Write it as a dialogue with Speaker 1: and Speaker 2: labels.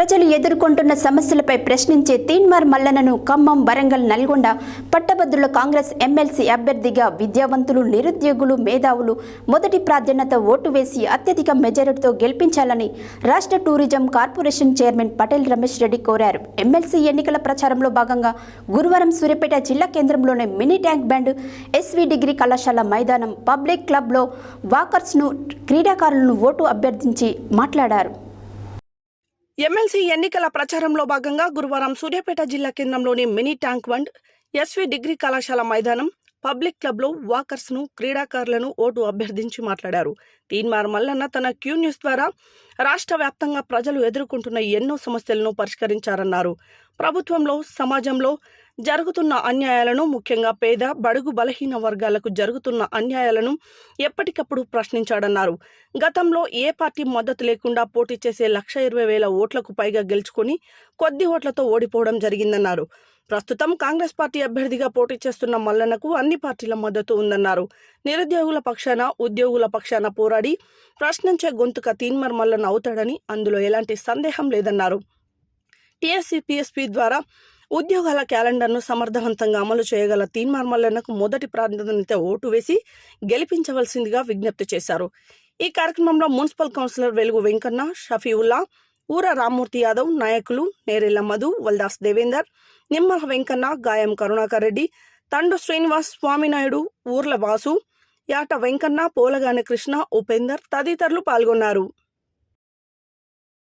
Speaker 1: ప్రజలు ఎదుర్కొంటున్న సమస్యలపై ప్రశ్నించే తీన్మార్ మల్లనను ఖమ్మం వరంగల్ నల్గొండ పట్టభద్రుల కాంగ్రెస్ ఎమ్మెల్సీ అభ్యర్థిగా విద్యావంతులు నిరుద్యోగులు మేధావులు మొదటి ప్రాధాన్యత ఓటు వేసి అత్యధిక మెజారిటీతో గెలిపించాలని రాష్ట్ర tourism corporation chairman Patel Ramesh Reddy కోరారు. ఎమ్మెల్సీ ఎన్నికల ప్రచారంలో భాగంగా గురువారం సూర్యాపేట జిల్లా కేంద్రంలోని mini tank bund SV degree కళాశాల మైదానం పబ్లిక్ క్లబ్లో వాకర్స్ను క్రీడాకారులను ఓటు అభ్యర్థించి మాట్లాడారు.
Speaker 2: ఎమ్మెల్సీ ఎన్నికల ప్రచారంలో భాగంగా గురువారం సూర్యాపేట జిల్లా కేంద్రంలోని mini tank bund SV degree కళాశాల మైదానం పబ్లిక్ క్లబ్లో వాకర్స్ను క్రీడాకారులను ఓటు అభ్యర్థించి మాట్లాడారు. తీన్మార్ మల్లన్న తన క్యూ న్యూస్ ద్వారా రాష్ట్ర వ్యాప్తంగా ప్రజలు ఎదుర్కొంటున్న ఎన్నో సమస్యలను పరిష్కరించారన్నారు. ప్రభుత్వంలో సమాజంలో జరుగుతున్న అన్యాయాలను ముఖ్యంగా పేద బడుగు బలహీన వర్గాలకు జరుగుతున్న అన్యాయాలను ఎప్పటికప్పుడు ప్రశ్నించాడన్నారు. గతంలో ఏ పార్టీ మద్దతు లేకుండా పోటీ చేసే లక్ష ఇరవై వేల ఓట్లకు పైగా గెలుచుకుని కొద్ది ఓట్లతో ఓడిపోవడం జరిగిందన్నారు. ప్రస్తుతం కాంగ్రెస్ పార్టీ అభ్యర్థిగా పోటీ చేస్తున్న మల్లన్నకు అన్ని పార్టీల మద్దతు ఉందన్నారు. నిరుద్యోగుల పక్షాన ఉద్యోగుల పక్షాన పోరాడి ప్రశ్నించే గొంతుక తీన్మర్ మల్లన్న అవుతాడని అందులో ఎలాంటి సందేహం లేదన్నారు. టీఎస్సీపీఎస్పీ ద్వారా ఉద్యోగాల క్యాలెండర్ను సమర్థవంతంగా అమలు చేయగల తీన్మార్ మల్లన్నకు మొదటి ప్రాధాన్యత ఓటు వేసి గెలిపించవలసిందిగా విజ్ఞప్తి చేశారు. ఈ కార్యక్రమంలో మున్సిపల్ కౌన్సిలర్ వెలుగు వెంకన్న షఫీవుల్లా ఊర రామ్మూర్తి యాదవ్ నాయకులు నేరెళ్ళ మధు వల్దాస్ దేవేందర్ నిమ్మల వెంకన్న గాయం కరుణాకర్ రెడ్డి తండు శ్రీనివాస్ స్వామినాయుడు ఊర్ల వాసు యాట వెంకన్న పోలగాని కృష్ణ ఉపేందర్ తదితరులు పాల్గొన్నారు.